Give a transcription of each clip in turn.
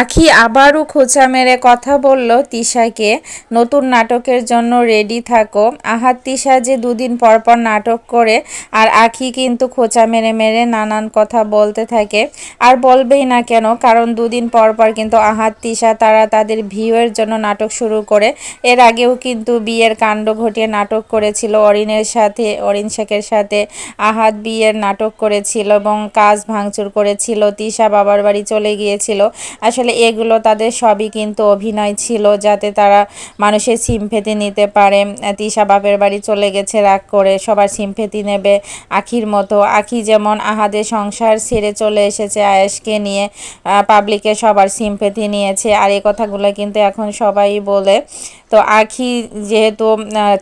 আখি আবারও খোঁচা মেরে কথা বলল তিশাকে, নতুন নাটকের জন্য রেডি থাকো। আহাত তিশা যে দুদিন পর পর নাটক করে, আর আখি কিন্তু খোঁচা মেরে মেরে নানান কথা বলতে থাকে। আর বলবেই না কেন, কারণ দুদিন পর পর কিন্তু আহাত তিশা, তারা তাদের ভিউয়ের জন্য নাটক শুরু করে। এর আগেও কিন্তু বিয়ের কাণ্ড ঘটিয়ে নাটক করেছিল অরিনের সাথে, অরিন শেখের সাথে আহাত বিয়ের নাটক করেছিল এবং কাজ ভাঙচুর করেছিল। তিশা বাবার বাড়ি চলে গিয়েছিল। আসলে আসলে এগুলো তাদের সবই কিন্তু অভিনয় ছিল যাতে তারা মানুষের সিমফেতি নিতে পারে। তিশা বাপের বাড়ি চলে গেছে রাগ করে, সবার সিমফেতি নেবে আখির মতো। আখি যেমন আহাদের সংসার ছেড়ে চলে এসেছে আয়েশকে নিয়ে পাবলিকে সবার সিমফেতি নিয়েছে। আর এই কথাগুলো কিন্তু এখন সবাই বলে তো আখি যেহেতু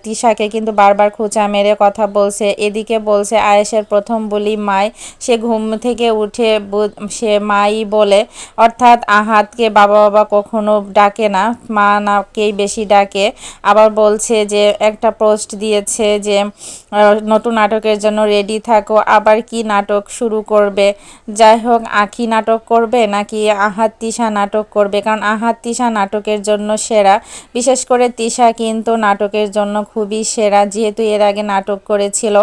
তিশাকে কিন্তু বারবার খোঁচা মেরে কথা বলছে, এদিকে বলছে আয়েশের প্রথম বলি মাই, সে ঘুম থেকে উঠে সে মাই বলে, অর্থাৎ আহাতকে বাবা বাবা কখনো ডাকে না, মা নাকেই বেশি ডাকে, আবার বলছে যে একটা পোস্ট দিয়েছে যে নতুন নাটকের জন্য রেডি থাকো, আবার কি নাটক শুরু করবে? যাই হোক, আখি নাটক করবে নাকি আহাত তিশা নাটক করবে? কারণ আহাত তিশা নাটকের জন্য সেরা, বিশেষ করে তিশা কিন্তু নাটকের জন্য খুবই সেরা, যেহেতু এর আগে নাটক করেছিল।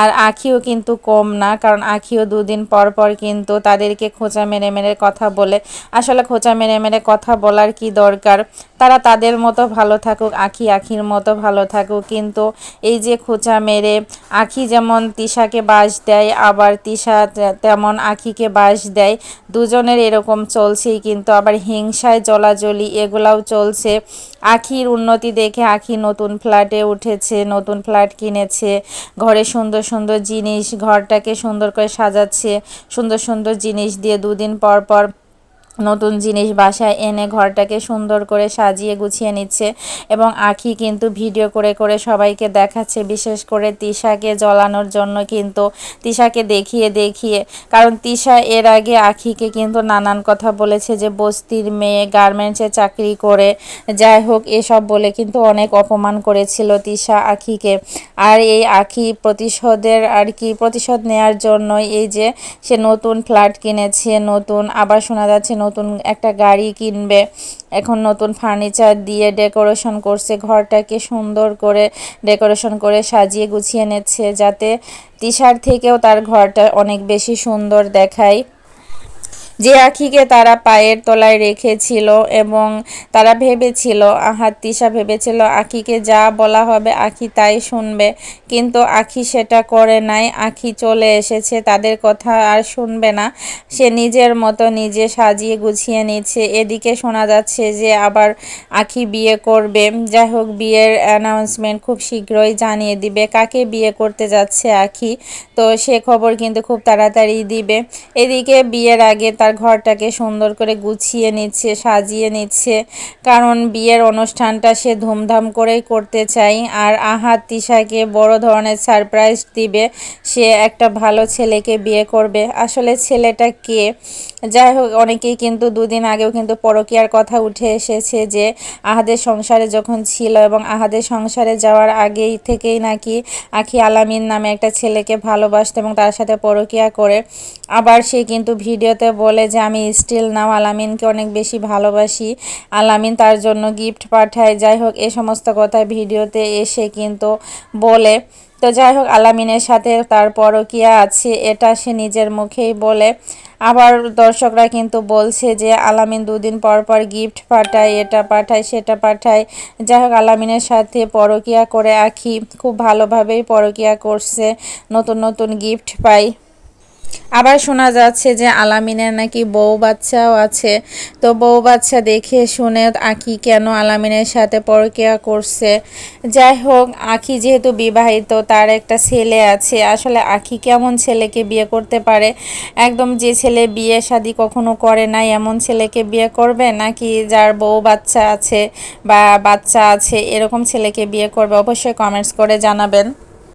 আর আখিও কিন্তু কম না, কারণ আখিও দুদিন পর পর কিন্তু তাদেরকে খোঁচা মেরে মেরে কথা বলে। আসলে খোঁচা মেরে মেরে কথা বলার কি দরকার? তারা তাদের মতো ভালো থাকুক, আখি আখির মতো ভালো থাকুক। কিন্তু এই যে খোঁচা মেরে আখি যেমন তিশাকে বাস দেয়, আবার তিশা তেমন আখিকে বাস দেয়। দুজনের এরকম চলছেই কিন্তু। আবার হিংসায় জলাজলি এগুলাও চলছে। আখির উন্নতি দেখে আখি নতুন ফ্ল্যাটে উঠেছে, নতুন ফ্ল্যাট কিনেছে, ঘরে সুন্দর সুন্দর জিনিস, ঘরটাকে সুন্দর করে সাজাচ্ছে, সুন্দর সুন্দর জিনিস দিয়ে দুদিন পর পর নতুন জিনিস বাসায় এনে ঘরটাকে সুন্দর করে সাজিয়ে গুছিয়ে নিচ্ছে এবং আখি কিন্তু ভিডিও করে করে সবাইকে দেখাচ্ছে, বিশেষ করে তিশাকে জ্বলানোর জন্য কিন্তু তিশাকে দেখিয়ে দেখিয়ে। কারণ তিশা এর আগে আখিকে কিন্তু নানান কথা বলেছে যে বস্তির মেয়ে গার্মেন্টসে চাকরি করে, যাই হোক এসব বলে কিন্তু অনেক অপমান করেছিল তিশা আখিকে। আর এই আখি প্রতিশোধের আর কি প্রতিশোধ নেয়ার জন্যই এই যে সে নতুন ফ্ল্যাট কিনেছে, নতুন আবার শোনা যাচ্ছে নতুন একটা গাড়ি কিনবে, এখন নতুন ফার্নিচার দিয়ে ডেকোরেশন করছে, ঘরটাকে সুন্দর করে ডেকোরেশন করে সাজিয়ে গুছিয়ে নিচ্ছে, যাতে তিশার থেকেও তার ঘরটা অনেক বেশি সুন্দর দেখায়। যে আখিকে তারা পায়ের তলায় রেখেছিল এবং তারা ভেবেছিল আহাত তিশা ভেবেছিল আখিকে যা বলা হবে আখি তাই শুনবে। কিন্তু আখি সেটা করে নাই আখি চলে এসেছে, তাদের কথা আর শুনবে না। সে নিজের মতো নিজে সাজিয়ে গুছিয়ে নিচ্ছে। এদিকে শোনা যাচ্ছে যে আবার আখি বিয়ে করবে। যাই হোক, বিয়ের অ্যানাউন্সমেন্ট খুব শীঘ্রই জানিয়ে দিবে কাকে বিয়ে করতে যাচ্ছে আখি তো সে খবর কিন্তু খুব তাড়াতাড়ি দিবে। এদিকে বিয়ের আগে তার তার ঘরটাকে সুন্দর করে গুছিয়ে নিচ্ছে, সাজিয়ে নিচ্ছে। কারণ বিয়ের অনুষ্ঠানটা সে ধুমধাম করেই করতে চাই। আর আহাত তিশাকে বড় ধরনের সারপ্রাইজ দিবে। সে একটা ভালো ছেলেকে বিয়ে করবে। আসলে ছেলেটা কে? যাই হোক, অনেকেই কিন্তু দুদিন আগেও কিন্তু পরকিয়ার কথা উঠে এসেছে যে আহাদের সংসারে যখন ছিল এবং আহাদের সংসারে যাওয়ার আগেই থেকেই নাকি আখি আলামিন নামে একটা ছেলেকে ভালোবাসত এবং তার সাথে পরকিয়া করে। আবার সে কিন্তু ভিডিওতে বলে যে আমি স্টিল নাও আলামিনকে অনেক বেশি ভালোবাসি। আলামিন তার জন্য গিফট পাঠায়। যাই হোক, এ সমস্ত কথা ভিডিওতে এসে কিন্তু বলে। তো যাই হোক, আলামিনের সাথে তার পরকিয়া আছে, এটা সে নিজের মুখেই বলে। আবার দর্শকরা কিন্তু বলছে যে আলামিন দুদিন পর পর গিফট পাঠায়, এটা পাঠায়, সেটা পাঠায়। যাই হোক, আলামিনের সাথে পরকিয়া করে আখি খুব ভালোভাবেই পরকিয়া করছে। নতুন নতুন গিফট পাই আবার শোনা যাচ্ছে যে আলামিনের নাকি বউ বাচ্চাও আছে। তো বউ বাচ্চা দেখে শুনে আখি কেন আলামিনের সাথে পরকিয়া করছে? যাই হোক আখি যেহেতু বিবাহিত, তার একটা ছেলে আছে। আসলে আখি কেমন ছেলেকে বিয়ে করতে পারে? একদম যে ছেলে বিয়ে শাদি কখনো করে নাই, এমন ছেলেকে বিয়ে করবে? নাকি যার বউ বাচ্চা আছে বা বাচ্চা আছে, এরকম ছেলেকে বিয়ে করবে? অবশ্যই কমেন্টস করে জানাবেন।